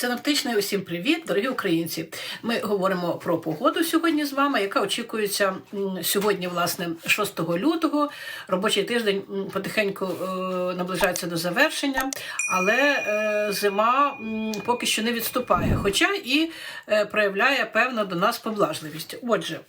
Синоптичний усім привіт, дорогі українці. Ми говоримо про погоду сьогодні з вами, яка очікується сьогодні, власне, 6 лютого. Робочий тиждень потихеньку е, наближається до завершення, але е, зима поки що не відступає, хоча і е, проявляє певну до нас поблажливість. Отже.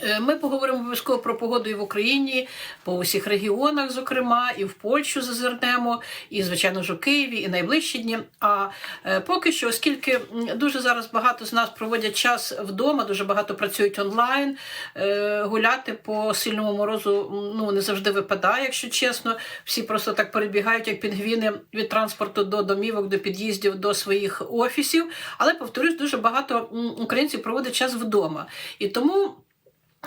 Е, Ми поговоримо обов'язково про погоду і в Україні, по усіх регіонах, зокрема, і в Польщу зазирнемо, і, звичайно ж, у Києві, і найближчі дні. А е, поки що, оскільки дуже зараз багато з нас проводять час вдома, дуже багато працюють онлайн, е, гуляти по сильному морозу ну, не завжди випадає, якщо чесно. Всі просто так перебігають, як пінгвіни від транспорту до домівок, до під'їздів, до своїх офісів. Але повторюсь, дуже багато українців проводять час вдома. І тому.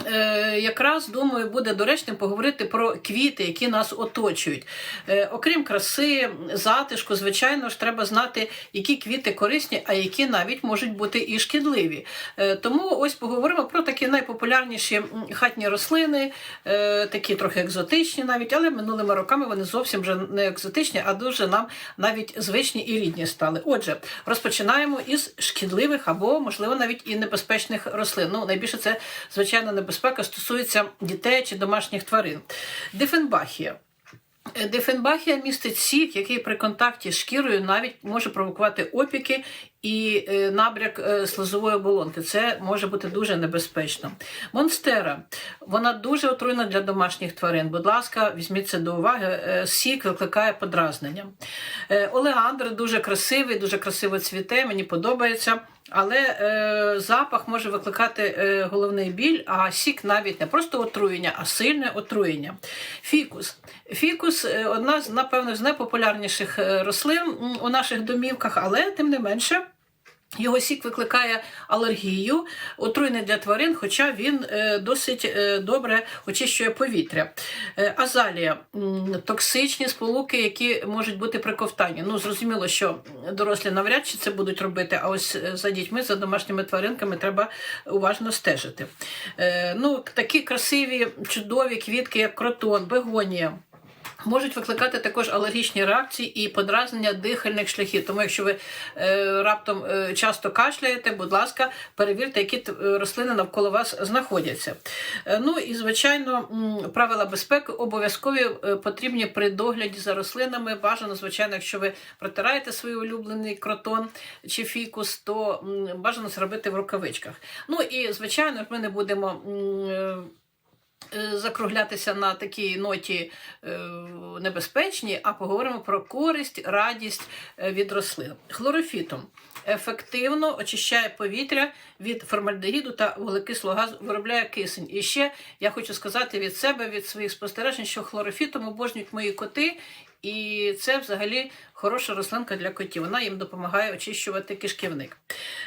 Е, якраз думаю, буде доречним поговорити про квіти, які нас оточують. Е, окрім краси, затишку, звичайно ж, треба знати, які квіти корисні, а які навіть можуть бути і шкідливі. Е, тому ось поговоримо про такі найпопулярніші хатні рослини, е, такі трохи екзотичні навіть, але минулими роками вони зовсім вже не екзотичні, а дуже нам навіть звичні і рідні стали. Отже, розпочинаємо із шкідливих або, можливо, навіть і небезпечних рослин. Ну, найбільше це, звичайно, небезпека стосується дітей чи домашніх тварин. Дифенбахія. Е, Дифенбахія містить сік, який при контакті з шкірою навіть може провокувати опіки і е, набряк е, слизової оболонки. Це може бути дуже небезпечно. Монстера вона дуже отруйна для домашніх тварин. Будь ласка, візьміть це до уваги. Сік викликає подразнення. Олеандр дуже красивий, дуже красиво цвіте, мені подобається. Але е, запах може викликати е, головний біль, а сік навіть не просто отруєння, а сильне отруєння. Фікус. Фікус е, одна з, напевно, з найпопулярніших е, рослин у наших домівках, але тим не менше. Його сік викликає алергію, отруйний для тварин, хоча він е, досить е, добре очищує повітря. Е, азалія токсичні сполуки, які можуть бути при ковтанні. Ну, зрозуміло, що дорослі навряд чи це будуть робити, а ось за дітьми, за домашніми тваринками треба уважно стежити. Ну, такі красиві, чудові квітки, як кротон, бегонія. Можуть викликати також алергічні реакції і подразнення дихальних шляхів. Тому, якщо ви е, раптом е, часто кашляєте, будь ласка, перевірте, які е, рослини навколо вас знаходяться. Е, ну і звичайно, м, правила безпеки обов'язкові е, потрібні при догляді за рослинами. Бажано, звичайно, якщо ви протираєте свій улюблений кротон чи фікус, то м, бажано це робити в рукавичках. Ну і звичайно, ми не будемо. м, е, Закруглятися на такій ноті е, небезпечній, а поговоримо про користь, радість е, від рослин. Хлорофітом ефективно очищає повітря від формальдегіду та вуглекислого газу, виробляє кисень. І ще я хочу сказати від себе, від своїх спостережень, що хлорофітом обожнюють мої коти. І це взагалі хороша рослинка для котів. Вона їм допомагає очищувати кишківник.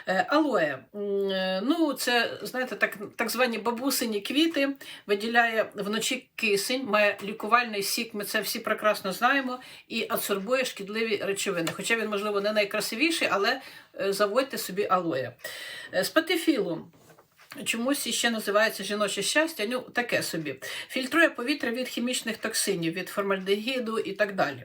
Е, Алоє. Е, Ну, це, знаєте, так, так звані бабусині квіти, виділяє вночі кисень, має лікувальний сік, ми це всі прекрасно знаємо, і адсорбує шкідливі речовини. Хоча він, можливо, не найкрасивіший, але заводьте собі алоє. З Спатифілум. Чомусь іще називається жіноче щастя, ну таке собі. Фільтрує повітря від хімічних токсинів, від формальдегіду і так далі.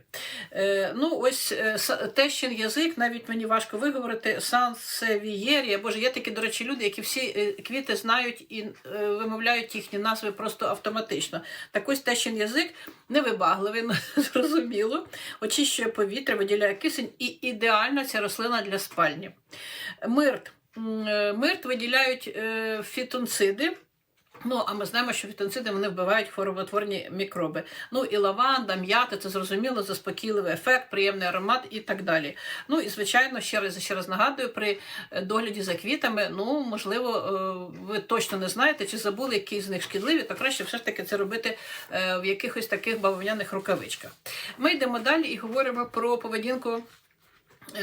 Е, ну, ось е, тещин язик, навіть мені важко виговорити, сансевієрія. Боже, є такі, до речі, люди, які всі е, квіти знають і е, вимовляють їхні назви просто автоматично. Так ось тещин язик невибагливий, ну, зрозуміло, очищує повітря, виділяє кисень, і ідеальна ця рослина для спальні. Мирт. Е, Мирт виділяють е, фітонциди. Ну, а ми знаємо, що фітонциди вони вбивають хвороботворні мікроби. Ну і лаванда, м'ята, це зрозуміло, заспокійливий ефект, приємний аромат і так далі. Ну і звичайно, ще раз ще раз нагадую, при е, догляді за квітами, ну можливо, ви точно не знаєте, чи забули, які з них шкідливі, то краще все ж таки це робити в якихось таких бавовняних рукавичках. Ми йдемо далі і говоримо про поведінку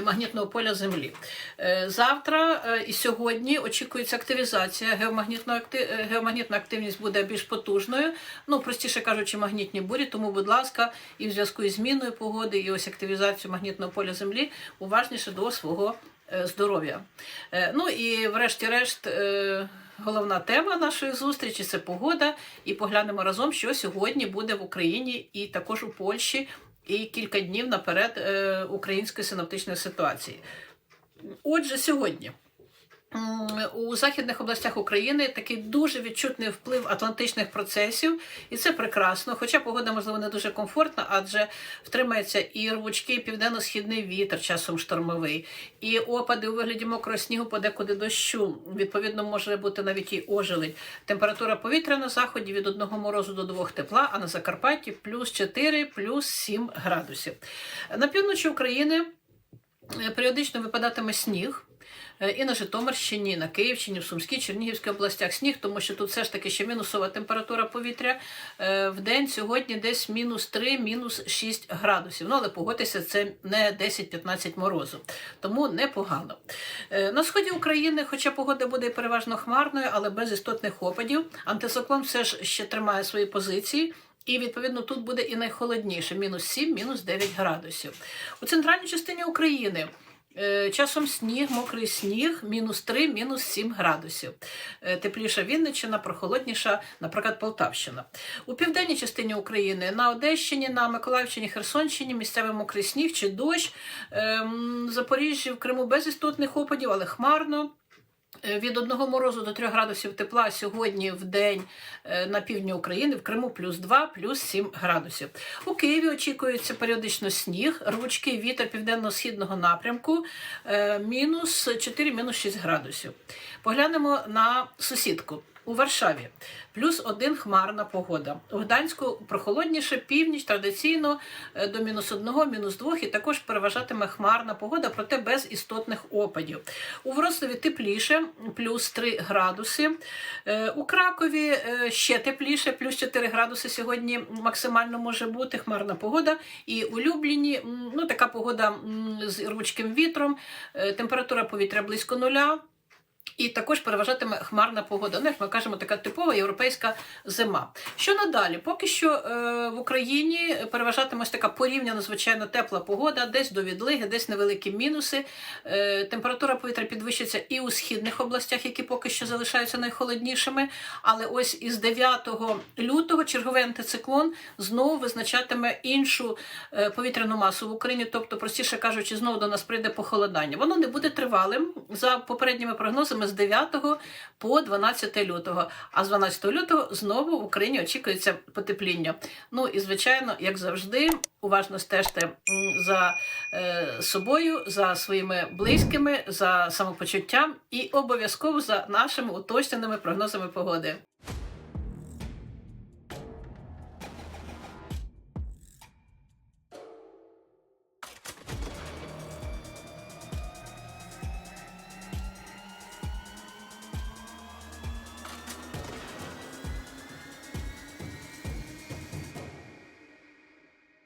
магнітного поля Землі. Е, Завтра е, і сьогодні очікується активізація. Геомагнітна, акти- е, геомагнітна активність буде більш потужною. Ну, простіше кажучи, магнітні бурі. Тому, будь ласка, і в зв'язку із зміною погоди, і ось активізацією магнітного поля Землі уважніше до свого е, здоров'я. Е, Ну і врешті-решт. е, Головна тема нашої зустрічі це погода, і поглянемо разом, що сьогодні буде в Україні і також у Польщі, і кілька днів наперед е, української синоптичної ситуації. Отже, сьогодні. У західних областях України такий дуже відчутний вплив атлантичних процесів, і це прекрасно. Хоча погода, можливо, не дуже комфортна, адже втримається і рвучкий південно-східний вітер, часом штормовий, і опади у вигляді мокрого снігу, подекуди дощу. Відповідно, може бути навіть і ожеледь. Температура повітря на заході від одного морозу до двох тепла, а на Закарпатті плюс 4, плюс 7 градусів. На півночі України е, періодично випадатиме сніг. Е, І на Житомирщині, і на Київщині, в Сумській, Чернігівській областях сніг, тому що тут все ж таки ще мінусова температура повітря. Е, В день сьогодні десь мінус 3, мінус 6 градусів. Ну, але погодьтеся, це не 10-15 морозу, тому непогано. Е, На сході України, хоча погода буде переважно хмарною, але без істотних опадів, антициклон все ж ще тримає свої позиції. І відповідно тут буде і найхолодніше мінус 7, мінус 9 градусів. У центральній частині України Часом сніг, мокрий сніг, мінус 3, мінус 7 градусів. Е, Тепліша Вінниччина, прохолодніша, наприклад, Полтавщина. У південній частині України на Одещині, на Миколаївщині, Херсонщині місцевий мокрий сніг чи дощ. Ем, Запоріжжі в Криму без істотних опадів, але хмарно. Е, Від 1 морозу до 3 градусів тепла сьогодні в день е, на півдні України, в Криму плюс 2, плюс 7 градусів. У Києві очікується періодично сніг, ручки вітер південно-східного напрямку, е, мінус 4, мінус 6 градусів. Поглянемо на сусідку. У Варшаві плюс один хмарна погода. У Гданську прохолодніше, північ традиційно е, до мінус одного, мінус двох, і також переважатиме хмарна погода, проте без істотних опадів. У Вроцлаві тепліше, плюс 3 градуси. Е, У Кракові е, ще тепліше, плюс 4 градуси сьогодні максимально може бути хмарна погода. І у Любліні ну, така погода з рвучким вітром, температура повітря близько нуля. І також переважатиме хмарна погода. Ну, як ми кажемо, така типова європейська зима. Що надалі? Поки що е, в Україні переважатиме ось така порівняно звичайно тепла погода, десь до відлиги, десь невеликі мінуси. Е, температура повітря підвищиться і у східних областях, які поки що залишаються найхолоднішими. Але ось із 9 лютого черговий антициклон знову визначатиме іншу е, повітряну масу в Україні, тобто, простіше кажучи, знову до нас прийде похолодання. Воно не буде тривалим за попередніми прогнозами з 9 по 12 лютого. А з 12 лютого знову в Україні очікується потепління. Ну і звичайно, як завжди, уважно стежте за е, собою, за своїми близькими, за самопочуттям і обов'язково за нашими уточненими прогнозами погоди.